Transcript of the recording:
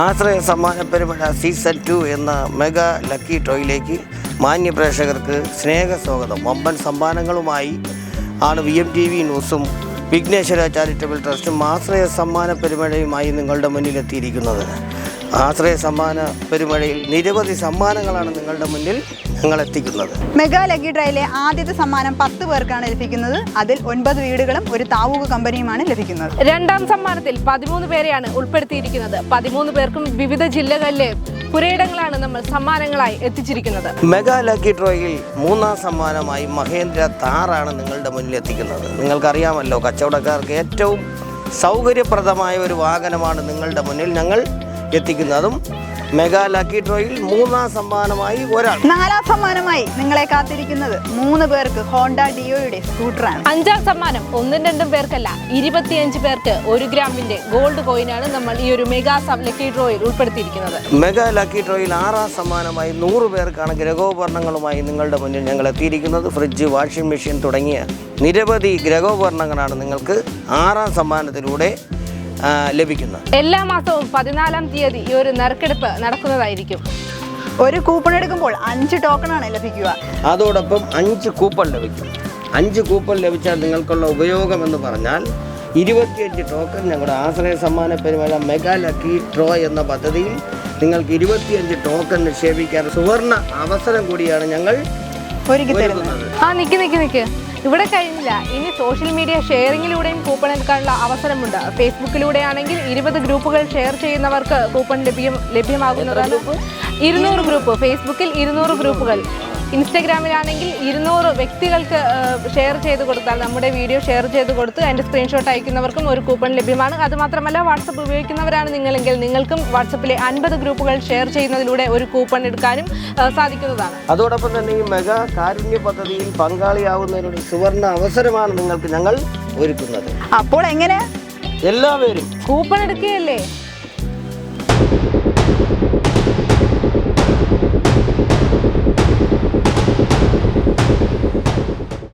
ആശ്രയ സമ്മാന പരിപാടി season two എന്ന മെഗാ ലക്കി ടോയിലേക്ക് മാന്യ പ്രേക്ഷകർക്ക് സ്നേഹ വമ്പൻ സമ്മാനങ്ങളുമായി ആണ് വി എം ടി വി ന്യൂസും വിഘ്നേശ്വര ചാരിറ്റബിൾ ട്രസ്റ്റും ആശ്രയ സമ്മാന പരിപാടിയുമായി നിങ്ങളുടെ മുന്നിലെത്തിയിരിക്കുന്നത്. ആശ്രയ സമ്മാന പെരുമഴയിൽ നിരവധി സമ്മാനങ്ങളാണ് നിങ്ങളുടെ മുന്നിൽ ഞങ്ങൾ എത്തിക്കുന്നത് മെഗാ ലക്കി ഡ്രൈയിലെ ആദ്യത്തെ സമ്മാനം പത്ത് പേർക്കാണ് ലഭിക്കുന്നത്. അതിൽ ഒൻപത് വീടുകളും ഒരു താവൂക കമ്പനിയുമാണ് ലഭിക്കുന്നത്. രണ്ടാം സമ്മാനത്തിൽ പതിമൂന്ന് പേരെയാണ് ഉൾപ്പെടുത്തിയിരിക്കുന്നത്. പതിമൂന്ന് പേർക്കും വിവിധ ജില്ലകളിലെ പുരയിടങ്ങളാണ് നമ്മൾ സമ്മാനങ്ങളായി എത്തിച്ചിരിക്കുന്നത്. മെഗാ ലക്കി ഡ്രോയിൽ മൂന്നാം സമ്മാനമായി മഹേന്ദ്ര താറാണ് നിങ്ങളുടെ മുന്നിൽ എത്തിക്കുന്നത്. നിങ്ങൾക്കറിയാമല്ലോ കച്ചവടക്കാർക്ക് ഏറ്റവും സൗകര്യപ്രദമായ ഒരു വാഹനമാണ് നിങ്ങളുടെ മുന്നിൽ ഞങ്ങൾ എത്തിക്കുന്നതും മെഗാ ലക്കി ഡ്രോയിൽ മൂന്നാം സമ്മാനമായി ഒരാൾ. നാലാം സമ്മാനമായി നിങ്ങളെ കാത്തിരിക്കുന്നത് മൂന്ന് പേർക്ക് ഹോണ്ട ഡിയോയുടെ സ്കൂട്ടറാണ്. അഞ്ചാം സമ്മാനം ഒന്നും രണ്ടും പേർക്കല്ല ഇരുപത്തിയഞ്ച് പേർക്ക് ഒരു ഗ്രാമിന്റെ ഗോൾഡ് കോയിനാണ് നമ്മൾ ഈ ഒരു മെഗാ സബ് ലക്കി ഡ്രോയിൽ ഉൾപ്പെടുത്തിയിരിക്കുന്നത്. മെഗാ ലക്കി ഡ്രോയിൽ ആറാം സമ്മാനമായി നൂറ് പേർക്കാണ് ഗ്രഹോപകരണങ്ങളുമായി നിങ്ങളുടെ മുന്നിൽ ഞങ്ങൾ എത്തിയിരിക്കുന്നത്. ഫ്രിഡ്ജ് വാഷിംഗ് മെഷീൻ തുടങ്ങിയ നിരവധി ഗ്രഹോപകരണങ്ങളാണ് നിങ്ങൾക്ക് ആറാം സമ്മാനത്തിലൂടെ ലഭിക്കുന്നത് എല്ലാ മാസവും പതിനാലാം തീയതി ഈ ഒരു നറുക്കെടുപ്പ് നടക്കുന്നതായിരിക്കും. ഒരു കൂപ്പൺ എടുക്കുമ്പോൾ അഞ്ച് ടോക്കണാണ് ലഭിക്കുക. അതോടൊപ്പം അഞ്ച് കൂപ്പൺ ലഭിക്കും. അഞ്ച് കൂപ്പൺ ലഭിച്ചാൽ നിങ്ങൾക്കുള്ള ഉപയോഗം എന്ന് പറഞ്ഞാൽ ഇരുപത്തിയഞ്ച് ടോക്കൺ ഞങ്ങളുടെ ആശ്രയ സമ്മാന പെരുമഴ മെഗാ ലക്കി ഡ്രോ എന്ന പദ്ധതിയിൽ നിങ്ങൾക്ക് ഇരുപത്തിയഞ്ച് ടോക്കൺ നിക്ഷേപിക്കാൻ സുവർണ അവസരം കൂടിയാണ് ഞങ്ങൾ ഒരുക്കി തരുന്നത്. ആ നിക്ക് നിക്ക് നിക്ക്. ഇവിടെ കഴിഞ്ഞില്ല. ഇനി സോഷ്യൽ മീഡിയ ഷെയറിങ്ങിലൂടെയും കൂപ്പൺ എടുക്കാനുള്ള അവസരമുണ്ട്. ഫേസ്ബുക്കിലൂടെ ആണെങ്കിൽ ഇരുപത് ഗ്രൂപ്പുകൾ ഷെയർ ചെയ്യുന്നവർക്ക് കൂപ്പൺ ലഭ്യം ലഭ്യമാകുന്നതാണ്. ഇരുന്നൂറ് ഗ്രൂപ്പ്. ഫേസ്ബുക്കിൽ ഇരുന്നൂറ് ഗ്രൂപ്പുകൾ. ഇൻസ്റ്റഗ്രാമിലാണെങ്കിൽ ഇരുന്നൂറ് വ്യക്തികൾക്ക് ഷെയർ ചെയ്ത് കൊടുത്താൽ നമ്മുടെ വീഡിയോ ഷെയർ ചെയ്ത് കൊടുത്ത് അതിന്റെ സ്ക്രീൻഷോട്ട് അയക്കുന്നവർക്കും ഒരു കൂപ്പൺ ലഭ്യമാണ്. അതുമാത്രമല്ല വാട്സപ്പ് ഉപയോഗിക്കുന്നവരാണ് നിങ്ങളെങ്കിൽ നിങ്ങൾക്കും വാട്സപ്പിലെ അൻപത് ഗ്രൂപ്പുകൾ ഷെയർ ചെയ്യുന്നതിലൂടെ ഒരു കൂപ്പൺ എടുക്കാനും സാധിക്കുന്നതാണ്. അതോടൊപ്പം തന്നെ ഈ മെഗാ കാരുണ്യ പദ്ധതിയിൽ പങ്കാളിയാവുന്നതിനൊരു സുവർണ അവസരമാണ് നിങ്ങൾക്ക് ഞങ്ങൾ ഒരുക്കുന്നത്. അപ്പോൾ എങ്ങനെ? എല്ലാവരും. കൂപ്പൺ എടുക്കുകയല്ലേ?